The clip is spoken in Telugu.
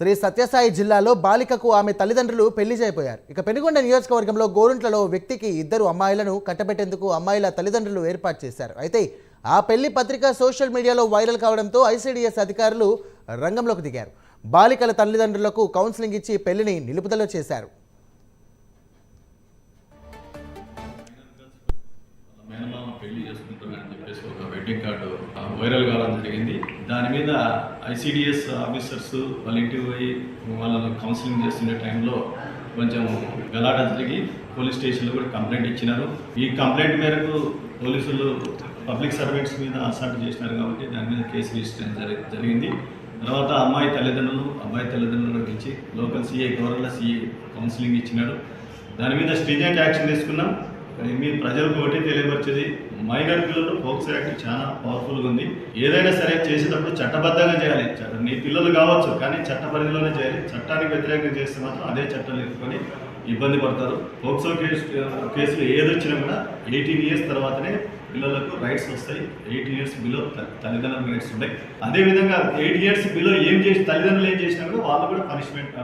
శ్రీ సత్యసాయి జిల్లాలో బాలికకు ఆమె తల్లిదండ్రులు పెళ్ళి చేయపోయారు ఇక పెనుగొండ నియోజకవర్గంలో గోరుంట్లలో వ్యక్తికి ఇద్దరు అమ్మాయిలను కట్టబెట్టేందుకు అమ్మాయిల తల్లిదండ్రులు ఏర్పాటు చేశారు. అయితే ఆ పెళ్ళి పత్రిక సోషల్ మీడియాలో వైరల్ కావడంతో ఐసీడీఎస్ అధికారులు రంగంలోకి దిగారు. బాలికల తల్లిదండ్రులకు కౌన్సిలింగ్ ఇచ్చి పెళ్ళిని నిలుపుదల చేశారు. చేసుకుంటున్నారని చెప్పేసి ఒక వెడ్డింగ్ కార్డు వైరల్ కావడం జరిగింది. దాని మీద ఐసీడిఎస్ ఆఫీసర్స్ వాళ్ళ ఇంటికి పోయి వాళ్ళను కౌన్సిలింగ్ చేస్తున్న టైంలో కొంచెం గలాట జరిగి పోలీస్ స్టేషన్లో కూడా కంప్లైంట్ ఇచ్చినారు. ఈ కంప్లైంట్ మేరకు పోలీసులు పబ్లిక్ సర్వెంట్స్ మీద అసాల్ట్ చేసినారు కాబట్టి దాని మీద కేసు రిజిస్టర్ జరిగింది. తర్వాత అమ్మాయి తల్లిదండ్రులు అబ్బాయి తల్లిదండ్రులు పిలిచి local CI governor CI counselling ఇచ్చినాడు దాని మీద స్ట్రింజెంట్ యాక్షన్ తీసుకున్నాం. మీ ప్రజలకు ఒకటి తెలియపరిచేది మైనర్ పిల్లలు ఫోక్స్ యాక్ట్ చాలా పవర్ఫుల్గా ఉంది. ఏదైనా సరే చేసేటప్పుడు చట్టబద్ధంగా చేయాలి. మీ పిల్లలు కావచ్చు కానీ చట్ట పరిధిలోనే చేయాలి. చట్టానికి వ్యతిరేకంగా చేస్తే మాత్రం అదే చట్టాలు ఎత్తుకొని ఇబ్బంది పడతారు. ఫోక్సో కేసు కేసులు ఏది వచ్చినా కూడా ఎయిటీన్ ఇయర్స్ తర్వాతనే పిల్లలకు రైట్స్ వస్తాయి. ఎయిటీన్ ఇయర్స్ బిలో తల్లిదండ్రులకు రైట్స్ ఉంటాయి. అదేవిధంగా ఎయిట్ ఇయర్స్ బిలో ఏం చేసి తల్లిదండ్రులు ఏం చేసినా కూడా వాళ్ళు కూడా పనిష్మెంట్